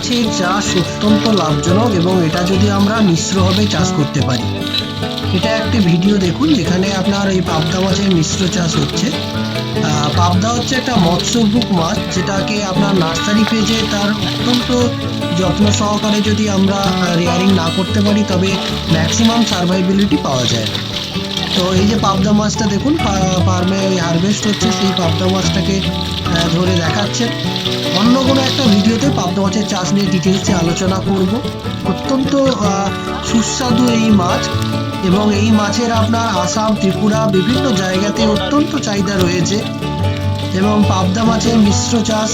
মাছের চাষ অত্যন্ত লাভজনক এবং এটা যদি আমরা মিশ্রভাবে চাষ করতে পারি এটা একটি ভিডিও দেখুন যেখানে আপনার এই পাবদা মাছের মিশ্র চাষ হচ্ছে পাবদা হচ্ছে একটা মৎস্যভুক মাছ যেটাকে আপনার নার্সারি পেজে তার অত্যন্ত যত্ন সহকারে যদি আমরা রেয়ারিং না করতে পারি তবে ম্যাক্সিমাম সার্ভাইবিলিটি পাওয়া যায়। তো এই যে পাবদা মাছটা দেখুন ফার্মে হারভেস্ট হচ্ছে, সেই পাবদা মাছটাকে ধরে দেখাচ্ছে। অন্য কোনো একটা ভিডিওতে পাবদা মাছের চাষ নিয়ে ডিটেলসে আলোচনা করব। অত্যন্ত সুস্বাদু এই মাছ এবং এই মাছের আপনার আসাম, ত্রিপুরা, বিভিন্ন জায়গাতে অত্যন্ত চাহিদা রয়েছে। এবং পাবদা মাছের মিশ্র চাষ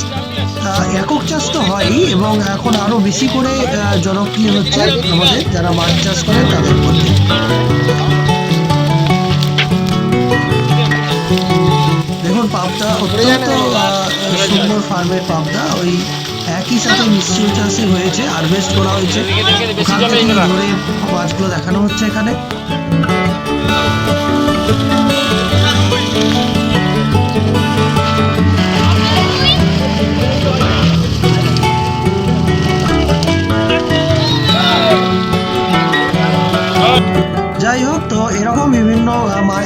একক চাষ তো হয়ই এবং এখন আরও বেশি করে জনপ্রিয় হচ্ছে আমাদের যারা মাছ চাষ করে তাদের। অত্যন্ত সুন্দর ফার্মের পাবদা ওই একই সাথে মিশ্র চাষে হয়েছে হারভেস্ট করা হয়েছে। ওখান থেকে ধরে মাছগুলো দেখানো হচ্ছে এখানে। যাই হোক তো এরকম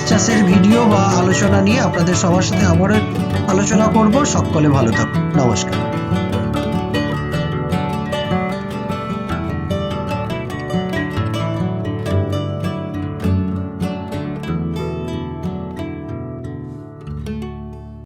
মাছ চাষের ভিডিও বা আলোচনা নিয়ে আপনাদের সবার সাথে আবারও আলোচনা করব। সকলে ভালো থাকুন। নমস্কার।